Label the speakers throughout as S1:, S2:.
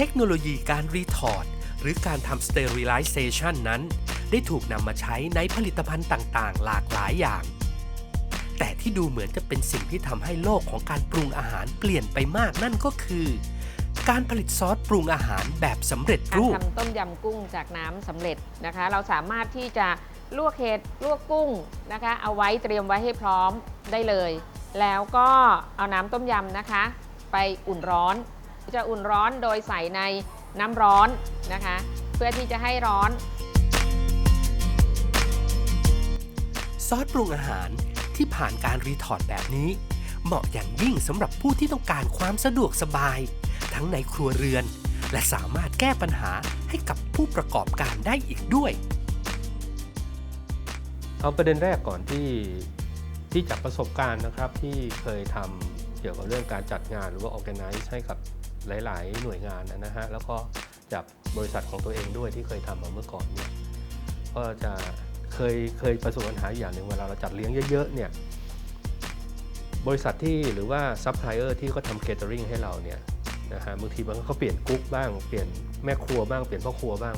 S1: ทคโนโลยีการรีทอร์ดหรือการทำสเตอริไลเซชันนั้น ได้ถูกนำมาใช้ในผลิตภัณฑ์ต่างๆ หลากหลายอย่าง แต่ที่ดูเหมือนจะเป็นสิ่งที่ทำให้โลกของการปรุงอาหารเปลี่ยนไปมากนั่นก็คือ การผลิตซอสปรุงอาหารแบบสำเร็จ
S2: การ
S1: รูป
S2: ทำต้มยำกุ้งจากน้ำสำเร็จนะคะ เราสามารถที่จะลวกเห็ดลวกกุ้งนะคะ เอาไว้เตรียมไว้ให้พร้อมได้เลย แล้วก็เอาน้ำต้มยำนะคะ ไปอุ่นร้อน จะอุ่นร้อนโดยใส่ในน้ำร้อนนะคะ เพื่อที่จะให้ร้อน
S1: ซอสปรุงอาหารที่ผ่านการรีทอร์ดแบบนี้ เหมาะอย่างยิ่งสำหรับผู้ที่ต้องการความสะดวกสบาย ทั้งในครัวเรือน และสามารถแก้ปัญหาให้กับผู้ประกอบการได้อีกด้วย
S3: เอาประเด็นแรกก่อนที่ที่จากประสบการณ์นะครับที่เคยทำเกี่ยวกับเรื่องการจัดงานหรือว่า organize ให้กับ หลายๆ หน่วยงานนะฮะแล้วก็จากบริษัทของตัวเองด้วยที่เคยทำมาเมื่อก่อนเนี่ยก็จะเคยเคยประสบปัญหาอย่างหนึ่งเวลาเราจัดเลี้ยงเยอะๆเนี่ยบริษัทที่หรือว่าซัพพลายเออร์ที่เขาทำเคเตอริงให้เราเนี่ยนะฮะบางทีมันก็เปลี่ยนกุ๊กบ้างเปลี่ยนแม่ครัวบ้างเปลี่ยนพ่อครัวบ้าง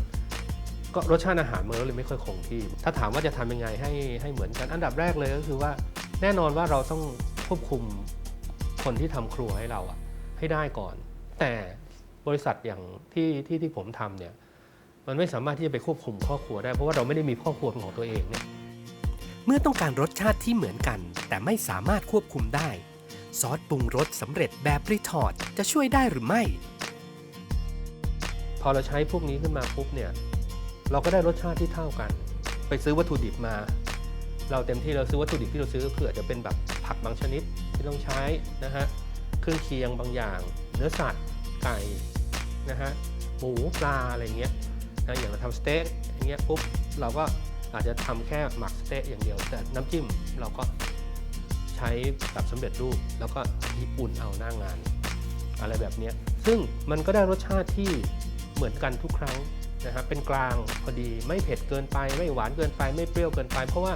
S3: ก็รสชาติอาหารมันก็เลยไม่ค่อยคงที่ ถ้าถามว่าจะทำยังไงให้ให้เหมือนกันอันดับแรกเลยก็คือว่าแน่นอนว่าเราต้องควบคุมคนที่ทำครัวให้เราอะให้ได้ก่อน แต่บริษัทอย่างที่ที่ที่ผมทำเนี่ยมันไม่สามารถที่จะไปควบคุมพ่อครัวได้เพราะว่าเราไม่ได้มีพ่อครัวเป็นของตัวเองเนี่ย
S1: เมื่อต้องการรสชาติที่เหมือนกัน แต่ไม่สามารถควบคุมได้ ซอสปรุงรสสำเร็จแบบรีทอร์ดจะช่วยได้หรือไม่
S3: พอเราใช้พวกนี้ขึ้นมาปุ๊บเนี่ยเราก็ได้รสชาติที่เท่ากัน ไปซื้อวัตถุดิบมา เราเต็มที่เราซื้อวัตถุดิบที่เราซื้อก็คืออาจจะเป็นแบบผักบางชนิดที่ต้องใช้นะฮะเครื่องเคียงบางอย่างเนื้อสัตว์ไก่นะฮะหมูปลาอะไรเงี้ยนะอย่างเราทำสเต๊กอย่างเงี้ยปุ๊บเราก็อาจจะทำแค่หมักสเต๊กอย่างเดียว แต่น้ำจิ้มเราก็ใช้แบบสำเร็จรูป แล้วก็อุ่นเอาหน้างงาน อะไรแบบเนี้ยซึ่งมันก็ได้รสชาติที่เหมือนกันทุกครั้งนะครับเป็นกลางพอดีไม่เผ็ดเกินไป ไม่หวานเกินไป ไม่เปรี้ยวเกินไป เพราะว่า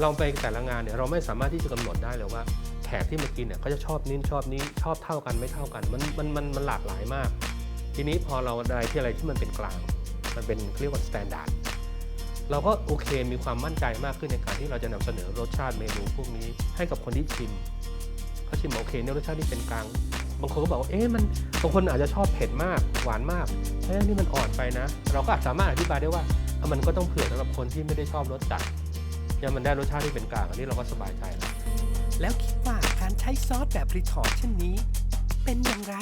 S3: เราไปแต่ละงานเนี่ยเราไม่สามารถที่จะกำหนดได้เลยว่า แขกที่มากินเนี่ยเขาจะชอบนี้ชอบนี้ชอบเท่ากันไม่เท่ากันมันมันมันมันหลากหลายมาก ทีนี้พอเราได้ที่อะไรที่มันเป็นกลาง มันเป็นเรียกว่าสแตนดาร์ดเราก็โอเคมีความมั่นใจมากขึ้นในการที่เราจะนำเสนอรสชาติเมนูพวกนี้ให้กับคนที่ชิมเขาชิมโอเคเนี่ยรสชาติที่เป็นกลาง บางคนก็บอกว่าเอ๊ะมันบางคนอาจจะชอบเผ็ดมากหวานมากเอ๊ะนี่มันอ่อนไปนะ เราก็อาจสามารถอธิบายได้ว่ามันก็ต้องเผื่อสำหรับคนที่ไม่ได้ชอบรสจัดเนี่ยมันได้รสชาติที่เป็นกลางอันนี้เราก็สบายใจแล้ว
S1: แล้วคิดว่าการใช้ซอสแบบรีทอร์ดเช่นนี้ เป็นอย่างไร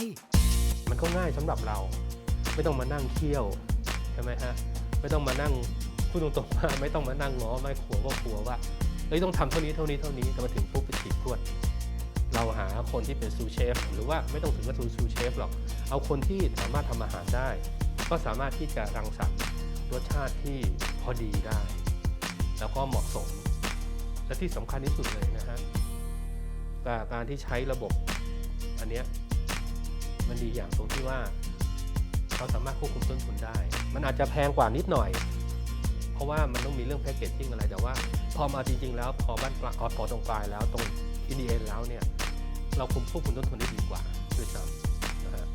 S3: มันก็ง่ายสำหรับเรา ไม่ต้องมานั่งเคี่ยวใช่ไหมฮะไม่ต้องมานั่งพูดตรงๆว่าไม่ต้องมานั่งง้อไม่ขัวก็ขัวว่าเฮ้ยต้องทำเท่านี้เท่านี้เท่านี้แต่มาถึงปุ๊บไปฉีกพวด เราหาคนที่เป็นซูเชฟหรือว่าไม่ต้องถึงกับซูซูเชฟหรอก เอาคนที่สามารถทำอาหารได้ ก็สามารถที่จะรังสรรค์รสชาติที่พอดีได้ แล้วก็เหมาะสม และที่สำคัญที่สุดเลยนะฮะ การการที่ใช้ระบบอันเนี้ยมันดีอย่างตรงที่ว่าเราสามารถควบคุมต้นทุนได้ มันอาจจะแพงกว่านิดหน่อย เพราะว่ามันต้องมีเรื่องแพคเกจจิ้งอะไร แต่ว่าพอมาจริง ๆ แล้วพอบ้านปลายพอตรงปลายแล้วตรงอินดีเอ็นแล้วเนี่ยเราคุมควบคุมต้นทุนได้ดีกว่าด้วยซ้ำนะฮะ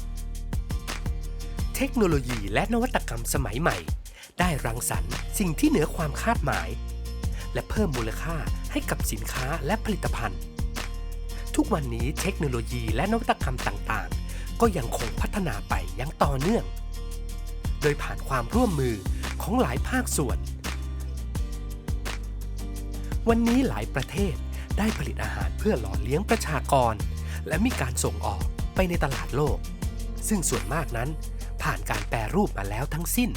S1: เทคโนโลยีและนวัตกรรมสมัยใหม่ ได้รังสรรค์สิ่งที่เหนือความคาดหมาย และเพิ่มมูลค่าให้กับสินค้าและผลิตภัณฑ์ ทุกวันนี้เทคโนโลยีและนวัตกรรมต่างๆ ก็ยังคงพัฒนาไปอยังต่อเนื่อง โดยผ่านความร่วมมือของหลายภาคส่วน วันนี้หลายประเทศได้ผลิตอาหารเพื่อหล่อเลี้ยงประชากร และมีการส่งออกไปในตลาดโลก ซึ่งส่วนมากนั้นผ่านการแปรรูปมาแล้วทั้งสิ้น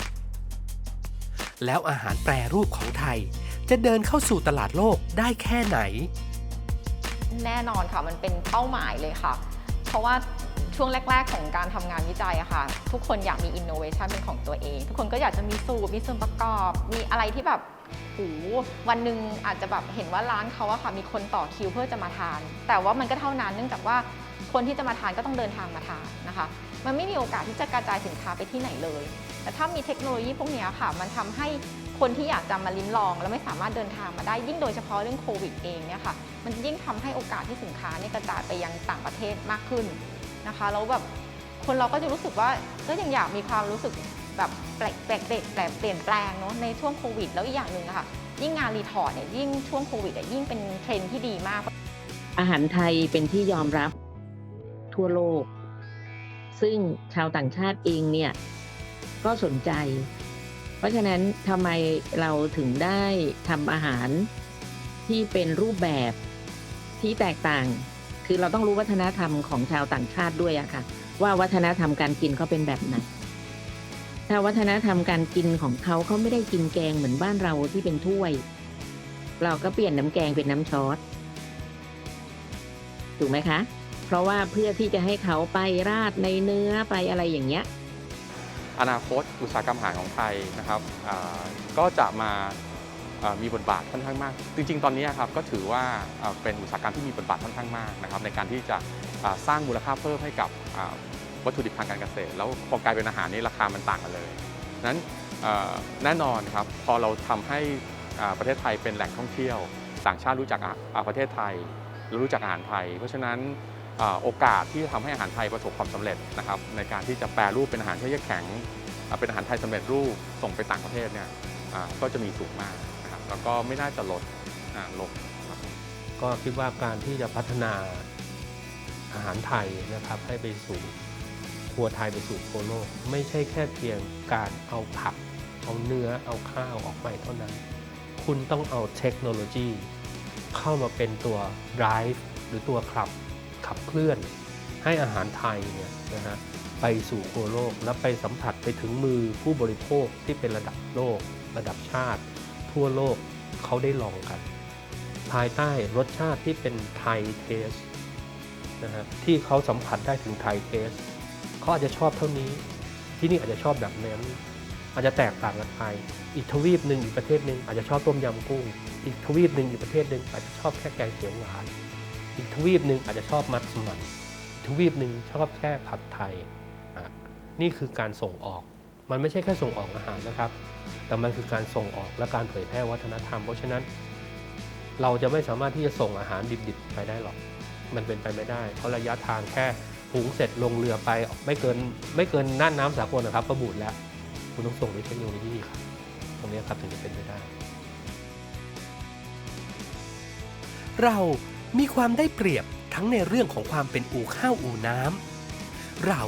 S1: แล้วอาหารแปรรูปของไทยจะเดินเข้าสู่ตลาดโลกได้แค่ไหน
S4: แน่นอนค่ะมันเป็นเป้าหมายเลยค่ะ เพราะว่าช่วงแรก ๆ ของการทำงานวิจัยอะค่ะ ทุกคนอยากมีอินโนเวชันเป็นของตัวเอง ทุกคนก็อยากจะมีสูตรมีส่วนประกอบ มีอะไรที่แบบโอ้โหวันหนึ่งอาจจะแบบเห็นว่าร้านเขาอะค่ะ มีคนต่อคิวเพื่อจะมาทาน แต่ว่ามันก็เท่านั้นเนื่องจากว่าคนที่จะมาทานก็ต้องเดินทางมาทานนะคะ มันไม่มีโอกาสที่จะกระจายสินค้าไปที่ไหนเลย แต่ถ้ามีเทคโนโลยีพวกนี้ค่ะ มันทำให้ คนที่อยากจะมาลิ้มลอง แล้วไม่สามารถเดินทางมาได้ยิ่งโดยเฉพาะเรื่องโควิดเองเนี่ยค่ะมันยิ่งทำให้โอกาสที่สินค้าเนี่ยกระจายไปยังต่างประเทศมากขึ้นนะคะแล้วแบบคนเราก็จะรู้สึกว่าก็ยังอยากมีความรู้สึกแบบแปลกแปลกแปลกแปลกเปลี่ยนแปลงเนาะในช่วงโควิด แล้วอีกอย่างหนึ่งค่ะยิ่งงานรีทอร์ดเนี่ยยิ่งช่วงโควิดอะยิ่งเป็นเทรนที่ดีมาก
S5: อาหารไทยเป็นที่ยอมรับทั่วโลก ซึ่งชาวต่างชาติเองเนี่ยก็สนใจ เพราะฉะนั้นทำไมเราถึงได้ทำอาหารที่เป็นรูปแบบที่แตกต่าง คือเราต้องรู้วัฒนธรรมของชาวต่างชาติด้วยอะค่ะ ว่าวัฒนธรรมการกินเขาเป็นแบบไหนถ้าวัฒนธรรมการกินของเขาเขาไม่ได้กินแกงเหมือนบ้านเราที่เป็นถ้วย เราก็เปลี่ยนน้ำแกงเป็นน้ำซอสถูกไหมคะ เพราะว่าเพื่อที่จะให้เขาไปราดในเนื้อไปอะไรอย่างเงี้ย
S6: อนาคตอุตสาหกรรมอาหารของไทยนะครับก็จะมามีบทบาทค่อนข้างมาก จริง ๆ ตอนนี้ครับก็ถือว่าเป็นอุตสาหกรรมที่มีบทบาทค่อนข้างมากนะครับในการที่จะสร้างมูลค่าเพิ่มให้กับวัตถุดิบทางการเกษตร แล้วพอกลายเป็นอาหารนี่ราคามันต่างกันเลยนั้นแน่นอนครับพอเราทำให้ประเทศไทยเป็นแหล่งท่องเที่ยว ต่างชาติรู้จักประเทศไทยและรู้จักอาหารไทย เพราะฉะนั้น โอกาสที่จะทำให้อาหารไทยประสบความสำเร็จนะครับในการที่จะแปรรูปเป็นอาหารที่แข็ง เป็นอาหารไทยสำเร็จรูปส่งไปต่างประเทศเนี่ยก็จะมีสูงมากนะครับแล้วก็ไม่น่าจะลดลง
S3: ก็คิดว่าการที่จะพัฒนาอาหารไทยนะครับให้ไปสู่ครัวไทยไปสู่ทั่วโลก ไม่ใช่แค่เพียงการเอาผัก เอาเนื้อเอาข้าวออกไปเท่านั้น คุณต้องเอาเทคโนโลยี เข้ามาเป็นตัว drive หรือตัวขับ ขับเคลื่อนให้อาหารไทยเนี่ยนะฮะไปสู่โคโลก และไปสัมผัสไปถึงมือผู้บริโภคที่เป็นระดับโลก ระดับชาติ ทั่วโลกเขาได้ลองกัน ภายใต้รสชาติที่เป็นไทยเทสนะฮะที่เขาสัมผัสได้ถึงไทยเทสเขาอาจจะชอบเท่านี้ ที่นี่อาจจะชอบแบบนั้นอาจจะแตกต่างกันไปอีกทวีปหนึ่งอีกประเทศหนึ่งอาจจะชอบต้มยำกุ้ง อีกทวีปหนึ่งอีกประเทศหนึ่งอาจจะชอบแค่แกงเขียวหวาน อีกทวีปหนึ่งอาจจะชอบมัสมันทวีปหนึ่งชอบแค่ผัดไทย นี่คือการส่งออก มันไม่ใช่แค่ส่งออกอาหารนะครับ แต่มันคือการส่งออกและการเผยแพร่วัฒนธรรม เพราะฉะนั้น เราจะไม่สามารถที่จะส่งอาหารดิบๆไปได้หรอก มันเป็นไปไม่ได้ เพราะระยะทางแค่หุงเสร็จลงเรือไปไม่เกินไม่เกินน่านน้ำสากลนะครับก็บูดแล้วคุณต้องส่งด้วยเทคโนโลยีครับ ตรงนี้ครับถึงจะเป็นไปได้
S1: เรา มีความได้เปรียบทั้งในเรื่องของความเป็นอู่ข้าวอู่น้ำเรา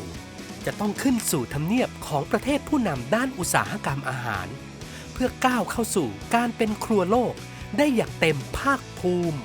S1: จะต้องขึ้นสู่ทำเนียบของประเทศผู้นำด้านอุตสาหกรรมอาหาร เพื่อก้าวเข้าสู่การเป็นครัวโลกได้อย่างเต็มภาคภูมิ